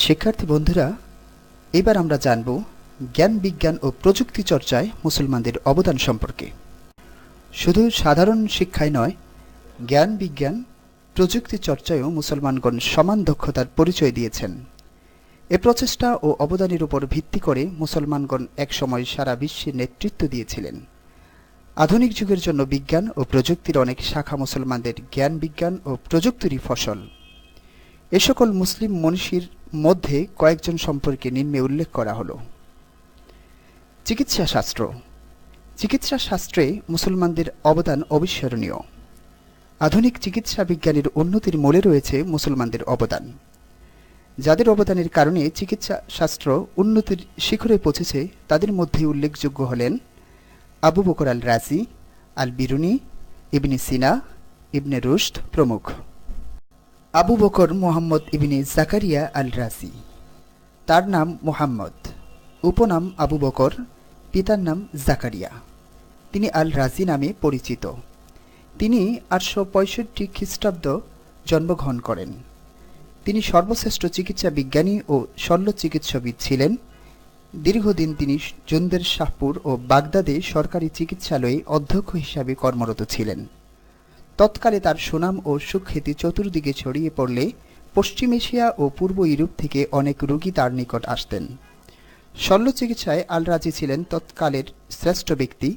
শিক্ষার্থী বন্ধুরা, এবার আমরা জানব জ্ঞান বিজ্ঞান ও প্রযুক্তি চর্চায় মুসলমানদের অবদান সম্পর্কে। শুধু সাধারণ শিক্ষায় নয়, জ্ঞান বিজ্ঞান, প্রযুক্তি চর্চায়ও মুসলমানগণ সমান দক্ষতার পরিচয় দিয়েছেন। এ প্রচেষ্টা ও অবদানের উপর ভিত্তি করে মুসলমানগণ একসময় সারা বিশ্বে নেতৃত্ব দিয়েছিলেন। আধুনিক যুগের জন্য বিজ্ঞান ও প্রযুক্তির অনেক শাখা মুসলমানদের জ্ঞান বিজ্ঞান ও প্রযুক্তিরই ফসল। এ সকল মুসলিম মনীষীর মধ্যে কয়েকজন সম্পর্কে নিম্নে উল্লেখ করা হলো। চিকিৎসা শাস্ত্র। চিকিৎসা শাস্ত্রে মুসলমানদের অবদান অবিস্মরণীয়। আধুনিক চিকিৎসা বিজ্ঞানের উন্নতির মূলে রয়েছে মুসলমানদের অবদান। যাদের অবদানের কারণে চিকিৎসা শাস্ত্র উন্নতির শিখরে পৌঁছেছে, তাদের মধ্যে উল্লেখযোগ্য হলেন আবু বকর আল রাজি, আল বিরুনি, ইবনে সিনা, ইবনে রুশদ প্রমুখ। আবু বকর মোহাম্মদ ইবনে জাকারিয়া আল রাজি তার নাম মোহাম্মদ। উপনাম আবু বকর, পিতার নাম জাকারিয়া। তিনি আল রাজি নামে পরিচিত। তিনি আটশো পঁয়ষট্টি খ্রিস্টাব্দ জন্মগ্রহণ করেন। তিনি সর্বশ্রেষ্ঠ চিকিৎসা বিজ্ঞানী ও শল্য চিকিৎসাবিদ ছিলেন। দীর্ঘদিন তিনি জুন্দের শাহপুর ও বাগদাদে সরকারি চিকিৎসালয়ে অধ্যক্ষ হিসাবে কর্মরত ছিলেন। তৎকালে তার সুনাম ও সুখ্যাতি চতুর্দিকে ছড়িয়ে পড়লে পশ্চিম এশিয়া ও পূর্ব ইউরোপ থেকে অনেক রোগী তার নিকট আসতেন। শল্য চিকিৎসায় আল রাজি ছিলেন তৎকালের শ্রেষ্ঠ ব্যক্তি।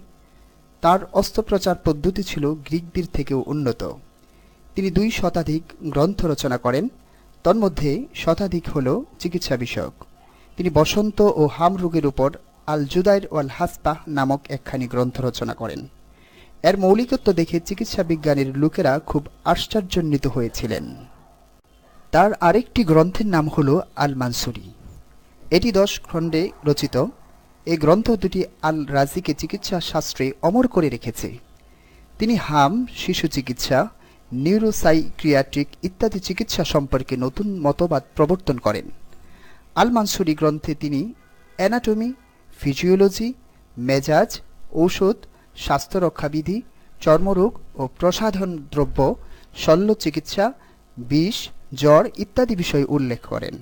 তার অস্ত্রোপচার পদ্ধতি ছিল গ্রিকদের থেকেও উন্নত। তিনি দুই শতাধিক গ্রন্থ রচনা করেন, তন্মধ্যে শতাধিক হল চিকিৎসা বিষয়ক। তিনি বসন্ত ও হাম রোগের উপর আল জুদাইর ওয়াল হাসপাহ নামক একখানি গ্রন্থ রচনা করেন। এর মৌলিকত্ব দেখে চিকিৎসা বিজ্ঞানের লোকেরা খুব আশ্চর্যান্বিত হয়েছিলেন। তার আরেকটি গ্রন্থের নাম হল আল মানসুরি এটি দশ খণ্ডে রচিত। এই গ্রন্থ দুটি আল রাজিকে চিকিৎসা শাস্ত্রে অমর করে রেখেছে। তিনি হাম, শিশু চিকিৎসা, নিউরোসাইক্রিয়াট্রিক ইত্যাদি চিকিৎসা সম্পর্কে নতুন মতবাদ প্রবর্তন করেন। আল মানসুরি গ্রন্থে তিনি অ্যানাটমি, ফিজিওলজি, মেজাজ, ঔষধ স্বাস্থ্য রক্ষাবিধি চর্মরোগ ও প্রসাধন দ্রব্য, শল্য চিকিৎসা, বিষ, জ্বর ইত্যাদি বিষয় উল্লেখ করেন।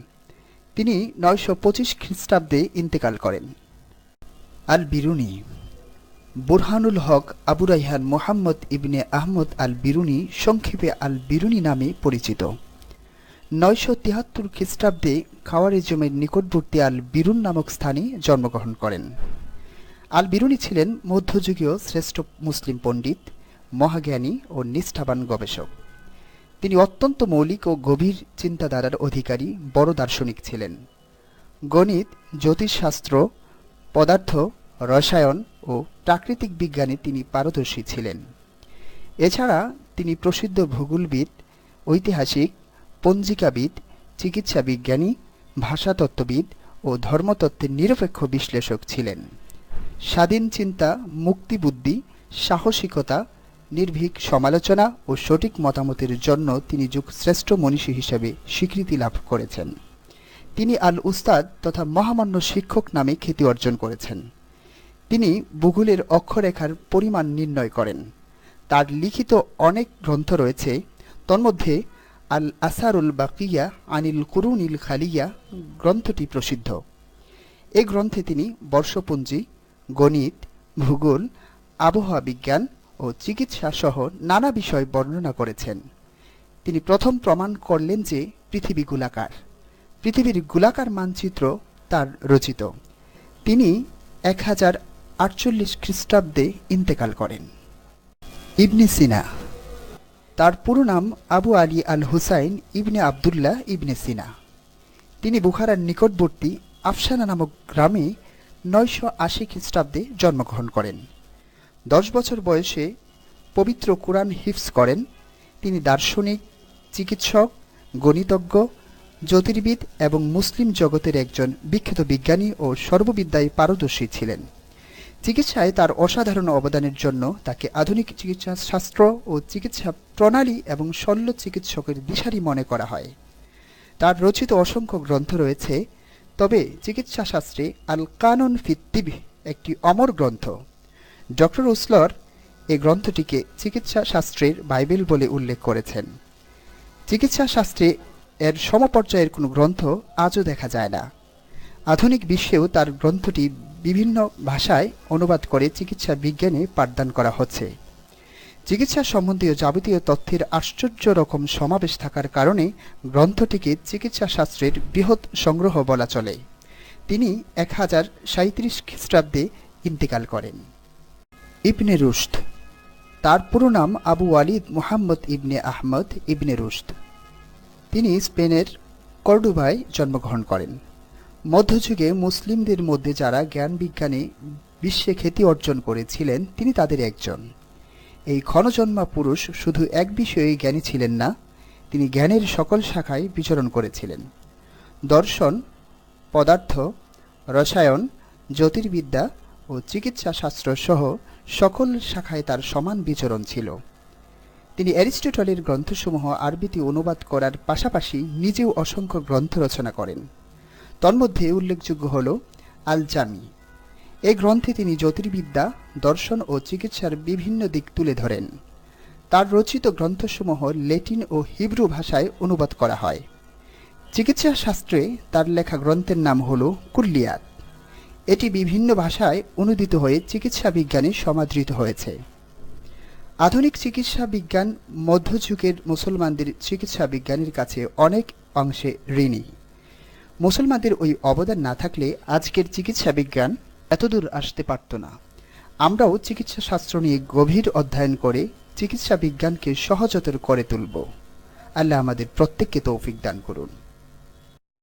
তিনি নয়শো পঁচিশ খ্রিস্টাব্দে ইন্তেকাল করেন। আল বিরুনি বুরহানুল হক আবু রাইহান মোহাম্মদ ইবনে আহমদ আল বিরুনি সংক্ষেপে আল বিরুনি নামে পরিচিত। নয়শো তিয়াত্তর খ্রিস্টাব্দে খাওয়ারিজমের নিকটবর্তী আল বিরুন নামক স্থানে জন্মগ্রহণ করেন। আল বিরুনি ছিলেন মধ্যযুগীয় শ্রেষ্ঠ মুসলিম পণ্ডিত, মহাজ্ঞানী ও নিষ্ঠাবান গবেষক। তিনি অত্যন্ত মৌলিক ও গভীর চিন্তাধারার অধিকারী, বড় দার্শনিক ছিলেন। গণিত, জ্যোতিষশাস্ত্র, পদার্থ, রসায়ন ও প্রাকৃতিক বিজ্ঞানে তিনি পারদর্শী ছিলেন। এছাড়া তিনি প্রসিদ্ধ ভূগোলবিদ, ঐতিহাসিক, পঞ্জিকাবিদ চিকিৎসা বিজ্ঞানী ভাষাতত্ত্ববিদ ও ধর্মতত্ত্বের নিরপেক্ষ বিশ্লেষক ছিলেন। স্বাধীন চিন্তা মুক্তিবুদ্ধি সাহসিকতা, নির্ভীক সমালোচনা ও সঠিক মতামতের জন্য তিনি যুগ শ্রেষ্ঠ মনীষী হিসেবে স্বীকৃতি লাভ করেছেন। তিনি আল উস্তাদ তথা মহামান্য শিক্ষক নামে খ্যাতি অর্জন করেছেন। তিনি ভূগোলের অক্ষরেখার পরিমাণ নির্ণয় করেন। তার লিখিত অনেক গ্রন্থ রয়েছে। তন্মধ্যে আল আসারুল বাকিয়া, আনিল কুরুনিল খালিয়া গ্রন্থটি প্রসিদ্ধ। এ গ্রন্থে তিনি বর্ষপঞ্জি গণিত, ভূগোল, আবহাওয়া বিজ্ঞান ও চিকিৎসা সহ নানা বিষয় বর্ণনা করেছেন। তিনি প্রথম প্রমাণ করলেন যে পৃথিবী গোলাকার। পৃথিবীর গোলাকার মানচিত্র তার রচিত। তিনি এক হাজার আটচল্লিশ খ্রিস্টাব্দে ইন্তেকাল করেন। ইবনে সিনা। তার পুরো নাম আবু আলী আল হুসাইন ইবনে আবদুল্লাহ ইবনে সিনা। তিনি বুখারার নিকটবর্তী আফসানা নামক গ্রামে নয়শো আশি খ্রিস্টাব্দে জন্মগ্রহণ করেন। দশ বছর বয়সে পবিত্র কোরআন হিফস করেন। তিনি দার্শনিক, চিকিৎসক, গণিতজ্ঞ, জ্যোতির্বিদ এবং মুসলিম জগতের একজন বিখ্যাত বিজ্ঞানী ও সর্ববিদ্যায় পারদর্শী ছিলেন। চিকিৎসায় তার অসাধারণ অবদানের জন্য তাকে আধুনিক চিকিৎসা শাস্ত্র ও চিকিৎসা প্রণালী এবং শল্য চিকিৎসকের দিশারি মনে করা হয়। তার রচিত অসংখ্য গ্রন্থ রয়েছে তবে চিকিৎসা শাস্ত্রে আল কানুন ফিত্তিব একটি অমর গ্রন্থ। ডক্টর উসলর এই গ্রন্থটিকে চিকিৎসা শাস্ত্রের বাইবেল বলে উল্লেখ করেছেন। চিকিৎসা শাস্ত্রে এর সমপর্যায়ের কোনো গ্রন্থ আজও দেখা যায় না। আধুনিক বিশ্বেও তার গ্রন্থটি বিভিন্ন ভাষায় অনুবাদ করে চিকিৎসা বিজ্ঞানে পাঠদান করা হচ্ছে। চিকিৎসা সম্বন্ধীয় যাবতীয় তথ্যের আশ্চর্য রকম সমাবেশ থাকার কারণে গ্রন্থটিকে চিকিৎসা শাস্ত্রের বৃহৎ সংগ্রহ বলা চলে। তিনি এক হাজার সাঁত্রিশ খ্রিস্টাব্দে ইন্তেকাল করেন। ইবনে রুশদ। তার পুরো নাম আবু ওয়ালিদ মুহাম্মদ ইবনে আহমদ ইবনে রুশদ। তিনি স্পেনের কর্ডোবায় জন্মগ্রহণ করেন। মধ্যযুগে মুসলিমদের মধ্যে যারা জ্ঞান বিজ্ঞানে বিশ্বে খ্যাতি অর্জন করেছিলেন, তিনি তাদের একজন। এই ক্ষণজন্মা পুরুষ শুধু এক বিষয়ে জ্ঞানী ছিলেন না, তিনি জ্ঞানের সকল শাখায় বিচরণ করেছিলেন। দর্শন, পদার্থ, রসায়ন, জ্যোতির্বিদ্যা ও চিকিৎসা শাস্ত্র সহ সকল শাখায় তার সমান বিচরণ ছিল। তিনি অ্যারিস্টটলের গ্রন্থসমূহ আরবিতে অনুবাদ করার পাশাপাশি নিজেও অসংখ্য গ্রন্থ রচনা করেন। তন্মধ্যে উল্লেখযোগ্য হল আল জামি এই গ্রন্থে তিনি জ্যোতির্বিদ্যা, দর্শন ও চিকিৎসার বিভিন্ন দিক তুলে ধরেন। তার রচিত গ্রন্থসমূহ ল্যাটিন ও হিব্রু ভাষায় অনুবাদ করা হয়। চিকিৎসা শাস্ত্রে তার লেখা গ্রন্থের নাম হল কুল্লিয়াত। এটি বিভিন্ন ভাষায় অনুদিত হয়ে চিকিৎসা বিজ্ঞানে সমাদৃত হয়েছে। আধুনিক চিকিৎসা বিজ্ঞান মধ্যযুগের মুসলমানদের চিকিৎসা বিজ্ঞানের কাছে অনেক অংশে ঋণী। মুসলমানদের ওই অবদান না থাকলে আজকের চিকিৎসা বিজ্ঞান এতদূর আসতে পারত না। আমরাও চিকিৎসা শাস্ত্র নিয়ে গভীর অধ্যয়ন করে চিকিৎসা বিজ্ঞানকে সহজতর করে তুলব। আল্লাহ আমাদের প্রত্যেককে তৌফিক দান করুন।